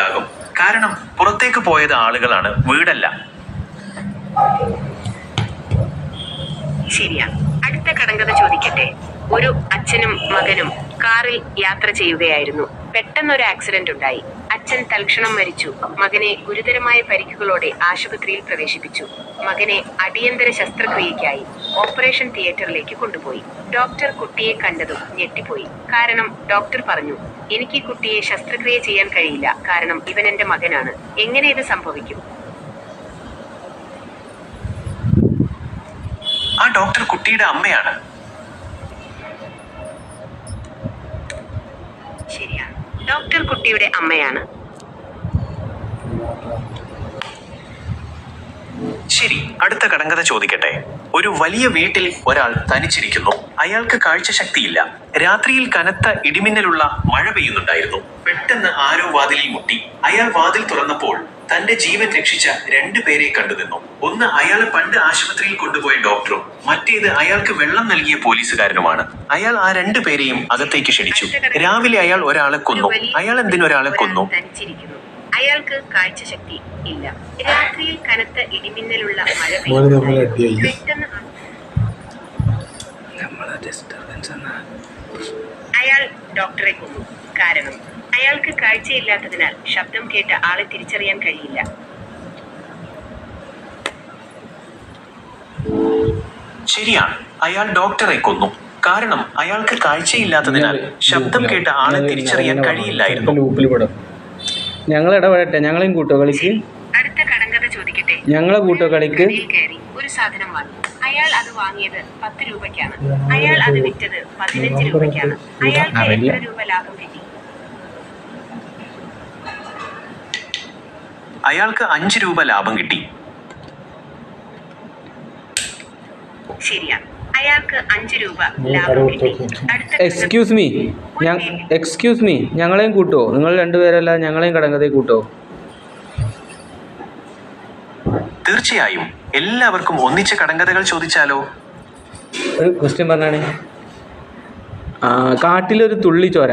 ഉണ്ടാകും. കാരണം പുറത്തേക്ക് പോയത് ആളുകളാണ് വീടല്ല. ശരിയാ. അടുത്ത കടങ്കഥ ചോദിക്കട്ടെ. ഒരു അച്ഛനും മകനും കാറിൽ യാത്ര ചെയ്യുകയായിരുന്നു. പെട്ടെന്നൊരു ആക്സിഡന്റ് ഉണ്ടായി. അച്ഛൻ തൽക്ഷണം മരിച്ചു. മകനെ ഗുരുതരമായ പരിക്കുകളോടെ ആശുപത്രിയിൽ പ്രവേശിപ്പിച്ചു. മകനെ അടിയന്തര ശസ്ത്രക്രിയയ്ക്കായി ഓപ്പറേഷൻ തിയേറ്ററിലേക്ക് കൊണ്ടുപോയി. ഡോക്ടർ കുട്ടിയെ കണ്ടതും ഞെട്ടിപ്പോയി. കാരണം ഡോക്ടർ പറഞ്ഞു എനിക്ക് കുട്ടിയെ ശസ്ത്രക്രിയ ചെയ്യാൻ കഴിയില്ല. കാരണം ഇവൻ എന്റെ മകനാണ്. എങ്ങനെ ഇത് സംഭവിക്കും? ആ ഡോക്ടർ കുട്ടിയുടെ അമ്മയാണ്. ശരിയാണ് ഡോക്ടർ കുട്ടിയുടെ അമ്മയാണ്. ശരി അടുത്ത കടങ്കഥ ചോദിക്കട്ടെ. ഒരു വലിയ വീട്ടിൽ ഒരാൾ തനിച്ചിരിക്കുന്നു. അയാൾക്ക് കാഴ്ച ശക്തിയില്ല രാത്രിയിൽ കനത്ത ഇടിമിന്നലുള്ള മഴ പെയ്യുന്നുണ്ടായിരുന്നു. പെട്ടെന്ന് ആരോ വാതിലിൽ മുട്ടി. അയാൾ വാതിൽ തുറന്നപ്പോൾ തന്റെ ജീവൻ രക്ഷിച്ച രണ്ടു പേരെ കണ്ടുനിന്നു ഒന്ന് അയാളെ പണ്ട് ആശുപത്രിയിൽ കൊണ്ടുപോയ ഡോക്ടറും മറ്റേത് അയാൾക്ക് വെള്ളം നൽകിയ പോലീസുകാരനുമാണ്. അയാൾ ആ രണ്ടു പേരെയും അകത്തേക്ക് ക്ഷണിച്ചു. രാവിലെ അയാൾ ഒരാളെ കൊന്നു. അയാൾ എന്തിനൊരാളെ കൊന്നു? അയാൾക്ക് കാഴ്ചശക്തി ഇല്ല. രാത്രിയിൽ കനത്ത ഇടിമിന്നലുള്ള മഴ. പെട്ടെന്ന് അയാൾ ഡോക്ടറെ കൊന്നു. കാരണം അയാൾക്ക് കാഴ്ചയില്ലാത്തതിനാൽ ശബ്ദം കേട്ട ആളെ തിരിച്ചറിയാൻ കഴിയില്ല. ശരിയാണ്. അയാൾ ഡോക്ടറെ കൊന്നു. കാരണം അയാൾക്ക് കാഴ്ചയില്ലാത്തതിനാൽ ശബ്ദം കേട്ട ആളെ തിരിച്ചറിയാൻ കഴിയില്ലായിരുന്നു. ഞങ്ങൾ ഇടപെടട്ടെ ഞങ്ങളെയും കൂട്ടോ കളിക്ക് അടുത്ത കടങ്കഥ ചോദിക്കട്ടെ. ഞങ്ങളെ കൂട്ടോ കളിക്ക് കടയിൽ കയറി ഒരു സാധനം വാങ്ങി. അയാൾ അത് വാങ്ങിയത് പത്ത് രൂപയ്ക്കാണ്. അയാൾ അത് വിറ്റത് പതിനഞ്ച് രൂപയ്ക്കാണ്. അയാൾക്ക് എത്ര രൂപ ലാഭം കിട്ടി? അയാൾക്ക് അഞ്ച് രൂപ ലാഭം കിട്ടി. ശരിയാണ്. എക്സ്ക്യൂസ് മീ ഞാൻ എക്സ്ക്യൂസ് മീ ഞങ്ങളെയും കൂട്ടോ? നിങ്ങൾ രണ്ടുപേരല്ല ഞങ്ങളെയും കടങ്കഥ കൂട്ടോ? തീർച്ചയായും എല്ലാവർക്കും ഒന്നിച്ച് കടങ്കഥകൾ ചോദിച്ചാലോ? ഒരു ക്വസ്റ്റ്യൻ പറഞ്ഞാണേ. ആ, കാട്ടിലൊരു തുള്ളി ചോര.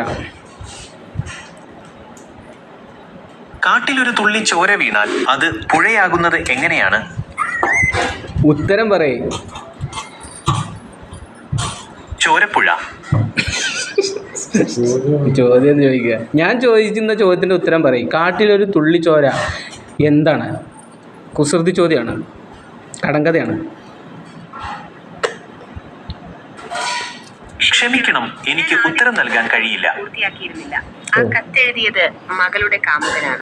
കാട്ടിലൊരു തുള്ളി ചോര വീണാൽ അത് പുഴയാകുന്നത് എങ്ങനെയാണ്? ഉത്തരം പറയേ. ചോരപ്പുഴ. ചോദ്യം ചോദിക്കുക. ഞാൻ ചോദിക്കുന്ന ചോദ്യത്തിന്റെ ഉത്തരം പറയും. കാട്ടിലൊരു തുള്ളി ചോര എന്താണ്? കുസൃതി ചോദ്യമാണ്. കടങ്കഥയാണ്. ക്ഷമിക്കണം എനിക്ക് ഉത്തരം നൽകാൻ കഴിയില്ല. ആ കത്തെഴുതിയത് മകളുടെ കാമുകനാണ്.